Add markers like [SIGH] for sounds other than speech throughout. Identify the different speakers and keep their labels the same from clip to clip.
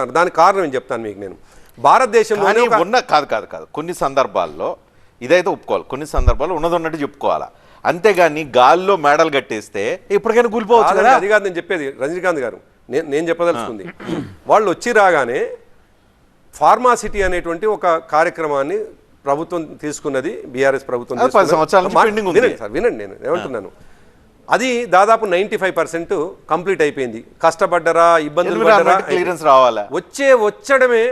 Speaker 1: చేస్తాను దానికి కారణం ఏం చెప్తాను మీకు నేను? భారతదేశంలో
Speaker 2: ఉన్న కాదు కాదు కాదు. కొన్ని సందర్భాల్లో ఇదైతే ఒప్పుకోవాలి. కొన్ని సందర్భాల్లో ఉన్నది ఉన్నట్టు చెప్పుకోవాలా? అంతేగాని గాల్లో మేడలు కట్టేస్తే ఎప్పటికైనా కూలిపోవచ్చు కదా?
Speaker 1: అది కాదు నేను చెప్పేది. రజనీకాంత్ గారు నేను నేను చెప్పదలుచుకుంది. వాళ్ళు వచ్చి రాగానే ఫార్మాసిటీ అనేటువంటి ఒక కార్యక్రమాన్ని ప్రభుత్వం తీసుకున్నది బీఆర్ఎస్ ప్రభుత్వం వినండి నేను ఏమంటున్నాను? అది దాదాపు నైంటీ ఫైవ్ పర్సెంట్ కంప్లీట్ అయిపోయింది. కష్టపడ్డరా ఇబ్బందులు పడ్డరా
Speaker 2: క్లియరెన్స్ రావాలా?
Speaker 1: వచ్చే వచ్చడమే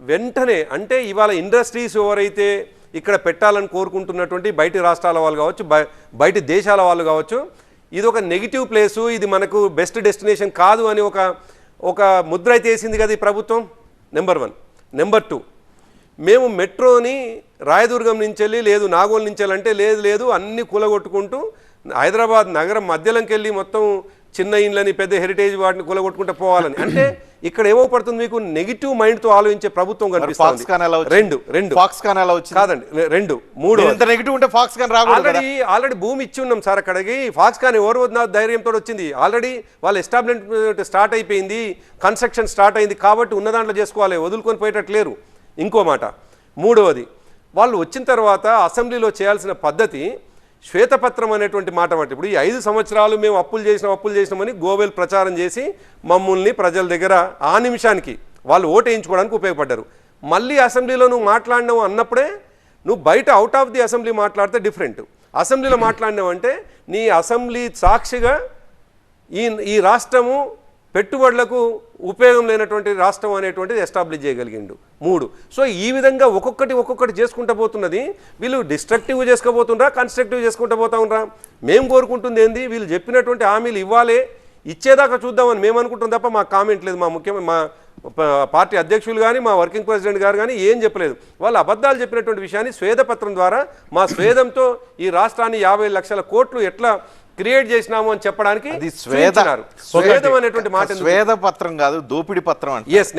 Speaker 1: వెంటనే అంటే ఇవాళ ఇండస్ట్రీస్ ఎవరైతే ఇక్కడ పెట్టాలని కోరుకుంటున్నటువంటి బయటి రాష్ట్రాల వాళ్ళు కావచ్చు బయ- బయటి దేశాల వాళ్ళు కావచ్చు ఇది ఒక నెగిటివ్ ప్లేసు ఇది మనకు బెస్ట్ డెస్టినేషన్ కాదు అని ఒక ఒక ముద్ర అయితే వేసింది కదా ఈ ప్రభుత్వం? నెంబర్ వన్ నెంబర్ టూ మేము మెట్రోని రాయదుర్గం నుంచి వెళ్ళి లేదు నాగోల్ నుంచి వెళ్ళి అంటే లేదు లేదు అన్ని కూలగొట్టుకుంటూ హైదరాబాద్ నగరం మధ్యలోకి వెళ్ళి మొత్తం చిన్న ఇండ్లని పెద్ద హెరిటేజ్ వాటిని కూలగొట్టుకుంటూ పోవాలని. అంటే ఇక్కడ ఏమో పడుతుంది మీకు నెగిటివ్ మైండ్తో ఆలోచించే ప్రభుత్వం కనిపిస్తుంది. రెండు రెండు.
Speaker 2: ఫాక్స్
Speaker 1: కాదండి రెండు మూడు.
Speaker 2: ఇంత నెగిటివ్ ఉంటే ఫాక్స్ కాన్
Speaker 1: ఆల్రెడీ ఆల్రెడీ భూమి ఇచ్చి ఉన్నాం సార్ అక్కడికి. ఫాక్స్ కానీ ఎవరు వద్ద ధైర్యంతో వచ్చింది? ఆల్రెడీ వాళ్ళ ఎస్టాబ్లిష్మెంట్ స్టార్ట్ అయిపోయింది కన్స్ట్రక్షన్ స్టార్ట్ అయింది కాబట్టి ఉన్న దాంట్లో చేసుకోవాలి వదులుకొని పోయేటట్టు లేరు. ఇంకో మాట మూడవది వాళ్ళు వచ్చిన తర్వాత అసెంబ్లీలో చేయాల్సిన పద్ధతి శ్వేతపత్రం అనేటువంటి మాట మాట ఇప్పుడు ఈ ఐదు సంవత్సరాలు మేము అప్పులు చేసినాం అప్పులు చేసినామని గోవెల్ ప్రచారం చేసి మమ్మల్ని ప్రజల దగ్గర ఆ నిమిషానికి వాళ్ళు ఓటు వేయించుకోవడానికి ఉపయోగపడ్డారు. మళ్ళీ అసెంబ్లీలో నువ్వు మాట్లాడినావు అన్నప్పుడే నువ్వు బయట అవుట్ ఆఫ్ ది అసెంబ్లీ మాట్లాడితే డిఫరెంట్ అసెంబ్లీలో మాట్లాడినావు అంటే నీ అసెంబ్లీ సాక్షిగా ఈ ఈ రాష్ట్రము పెట్టుబడులకు ఉపయోగం లేనటువంటి రాష్ట్రం అనేటువంటిది ఎస్టాబ్లిష్ చేయగలిగిండు. మూడు. సో ఈ విధంగా ఒక్కొక్కటి ఒక్కొక్కటి చేసుకుంటూ పోతున్నది. వీళ్ళు డిస్ట్రక్టివ్ చేసుకోబోతుండ్రా కన్స్ట్రక్టివ్ చేసుకుంటూ పోతా ఉండరా? మేము కోరుకుంటుంది ఏంది? వీళ్ళు చెప్పినటువంటి హామీలు ఇవ్వాలే. ఇచ్చేదాకా చూద్దామని మేము అనుకుంటాం తప్ప మా కామెంట్ లేదు. మా ముఖ్యమైన మా పార్టీ అధ్యక్షులు కానీ మా వర్కింగ్ ప్రెసిడెంట్ గారు కానీ ఏం చెప్పలేదు. వాళ్ళు అబద్ధాలు చెప్పినటువంటి విషయాన్ని స్వేదపత్రం ద్వారా మా స్వేదంతో ఈ రాష్ట్రాన్ని యాభై లక్షల కోట్లు ఎట్లా క్రియేట్ చేసినాము అని చెప్పడానికి
Speaker 2: స్వేద
Speaker 1: అనేటువంటి మాట?
Speaker 2: స్వేద పత్రం కాదు దోపిడి పత్రం అంటే.
Speaker 1: ఎస్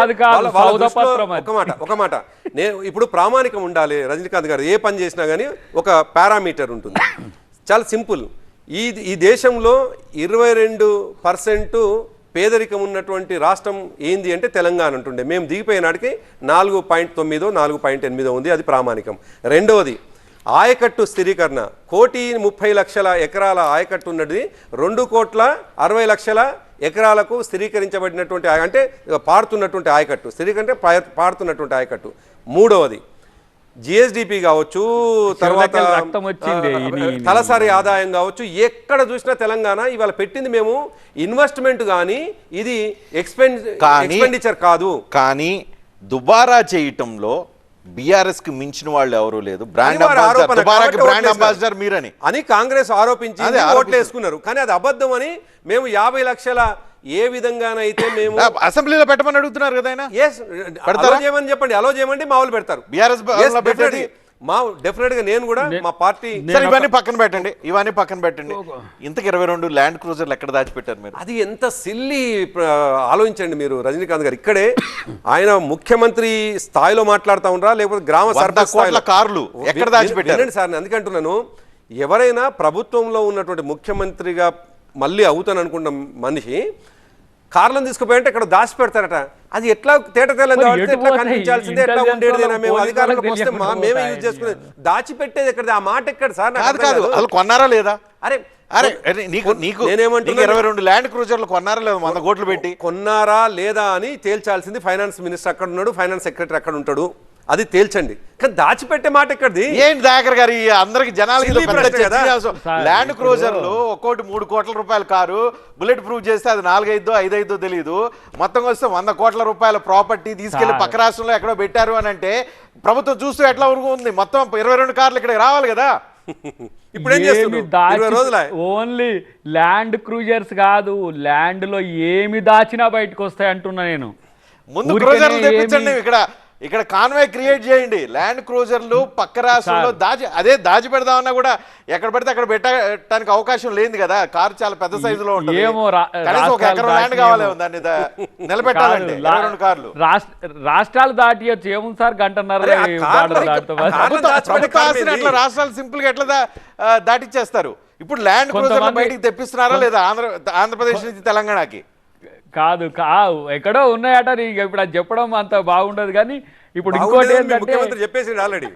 Speaker 3: అది.
Speaker 1: ఒక మాట ఒక మాట. నేను ఇప్పుడు ప్రామాణికం ఉండాలి రజనీకాంత్ గారు ఏ పని చేసినా కానీ ఒక పారామీటర్ ఉంటుంది. చాలా సింపుల్. ఈ ఈ దేశంలో ఇరవై రెండు పర్సెంట్ పేదరికం ఉన్నటువంటి రాష్ట్రం ఏంది అంటే తెలంగాణ ఉంటుండే మేము దిగిపోయినాటికి నాలుగు పాయింట్ తొమ్మిదో నాలుగు పాయింట్ ఎనిమిదో ఉంది అది ప్రామాణికం. రెండవది ఆయకట్టు స్థిరీకరణ. కోటి ముప్పై లక్షల ఎకరాల ఆయకట్టు ఉన్నది. రెండు కోట్ల అరవై లక్షల ఎకరాలకు స్థిరీకరించబడినటువంటి అంటే పారుతున్నటువంటి ఆయకట్టు. స్థిరీకరంటే పా- పారుతున్నటువంటి ఆయకట్టు. మూడవది జిఎస్డిపి కావచ్చు తర్వాత తలసరి ఆదాయం కావచ్చు ఎక్కడ చూసినా తెలంగాణ ఇవాళ పెట్టింది మేము ఇన్వెస్ట్మెంట్ కానీ ఇది ఎక్స్పెండిచర్ కాదు.
Speaker 2: కానీ దుబారా చేయటంలో బీఆర్ఎస్కి మించిన వాళ్ళు ఎవరు లేదు బ్రాండ్ బ్రాండ్. అంబాసిడర్ మీరని
Speaker 1: అని కాంగ్రెస్ ఆరోపించి ఓట్లు. వేసుకున్నారు కానీ అది అబద్ధం అని మేము యాభై లక్షల ఏ విధంగానైతే మేము
Speaker 2: అసెంబ్లీలో పెట్టమని అడుగుతున్నారు కదా ఆయన?
Speaker 1: అలో చేయమని చెప్పండి అలో చేయమండి మా వాళ్ళు పెడతారు
Speaker 2: BRS
Speaker 1: మా డెఫినెట్గా నేను కూడా మా పార్టీ
Speaker 2: సరే ఇవన్నీ పక్కన పెట్టండి ఇవన్నీ పక్కన పెట్టండి. ఇంతకు ఇరవై రెండు ల్యాండ్ క్రూజర్లు ఎక్కడ దాచిపెట్టారు మీరు?
Speaker 1: అది ఎంత సిల్లి ఆలోచించండి మీరు రజనీకాంత్ గారు. ఇక్కడే ఆయన ముఖ్యమంత్రి స్థాయిలో మాట్లాడుతూ ఉండరా లేకపోతే గ్రామ సర్పంచ్?
Speaker 2: కార్లు ఎక్కడ దాచిపెట్టారు?
Speaker 1: సార్ నేను అందుకే అంటున్నాను ఎవరైనా ప్రభుత్వంలో ఉన్నటువంటి ముఖ్యమంత్రిగా మళ్ళీ అవుతాను అనుకున్న మనిషి కార్లను తీసుకుపోయంటే ఇక్కడ దాచి పెడతారట అది ఎట్లా తేట తెల్లని కాబట్టి ఎట్లా? కనిపించాల్సిందే ఎట్లా ఉండేదేనా మేము అధికారంలోకి వస్తే మేమే యూజ్ చేసుకునే దాచిపెట్టేది ఎక్కడ ఆ మాట ఎక్కడ? సార్ నాకు
Speaker 2: కాదు కాదు. వాళ్ళు కొన్నారా లేదా?
Speaker 1: అరే
Speaker 2: అరే నీకు నీకు
Speaker 1: నేనేమంటున్నా-
Speaker 2: నీకు ఇరవై రెండు ల్యాండ్ క్రూజర్లు కొన్నారా లేదా వంద కోట్లు పెట్టి.
Speaker 1: కొన్నారా లేదా అని తేల్చాల్సింది ఫైనాన్స్ మినిస్టర్ అక్కడ ఉన్నాడు ఫైనాన్స్ సెక్రటరీ అక్కడ ఉంటాడు. అది తేల్చండి. కానీ దాచిపెట్టే మాట ఎక్కడిది?
Speaker 2: ఏంటి దాకర్ గారు ఈ అందరికి జనాలకి ల్యాండ్ క్రూజర్లు ఒక్కోటి మూడు కోట్ల రూపాయల కారు బుల్లెట్ ప్రూఫ్ చేస్తే అది నాలుగైదో ఐదైదో తెలియదు మొత్తం వస్తే వంద కోట్ల రూపాయల ప్రాపర్టీ
Speaker 3: తీసుకెళ్ళి.
Speaker 2: పక్క రాష్ట్రంలో ఎక్కడో పెట్టారు అని అంటే ప్రభుత్వం చూస్తూ ఎట్లా ఉంది మొత్తం ఇరవై రెండు కార్లు ఇక్కడికి రావాలి కదా. [LAUGHS]
Speaker 3: ఓన్లీ ల్యాండ్ క్రూజర్స్ కాదు ల్యాండ్లో ఏమి దాచినా బయటకు వస్తాయి అంటున్నా నేను.
Speaker 2: ముందు క్రూజర్లు తెప్పించండి ఇక్కడ. ఇక్కడ కాన్వే క్రియేట్ చేయండి. ల్యాండ్ క్రూజర్లు పక్క రాష్ట్రంలో దాచి అదే దాచి పెడదామన్నా కూడా ఎక్కడ పడితే అక్కడ పెట్టడానికి అవకాశం లేదు కదా. కారు చాలా పెద్ద సైజులో ఉంటుంది. ఒక ఎకరం ల్యాండ్. కావాలి దాన్ని రెండు కార్లు?
Speaker 3: రాష్ట్ర- రాష్ట్రాలు దాటియచ్చు. ఏముంది సార్ గంటన్నర
Speaker 2: రాష్ట్రాలు సింపుల్గా ఎట్లా దాటిచ్చేస్తారు? ఇప్పుడు ల్యాండ్
Speaker 3: కొంతమంది-
Speaker 2: బయటికి తెప్పిస్తున్నారా లేదా ఆంధ్ర ఆంధ్రప్రదేశ్ నుంచి తెలంగాణకి?
Speaker 3: కాదు కా ఎక్కడో ఉన్నాయట నీకు ఇప్పుడు అది చెప్పడం అంత బాగుండదు కానీ ఇప్పుడు ఇంకోటి ఏంటంటే
Speaker 1: చెప్పేసి ఆల్రెడీ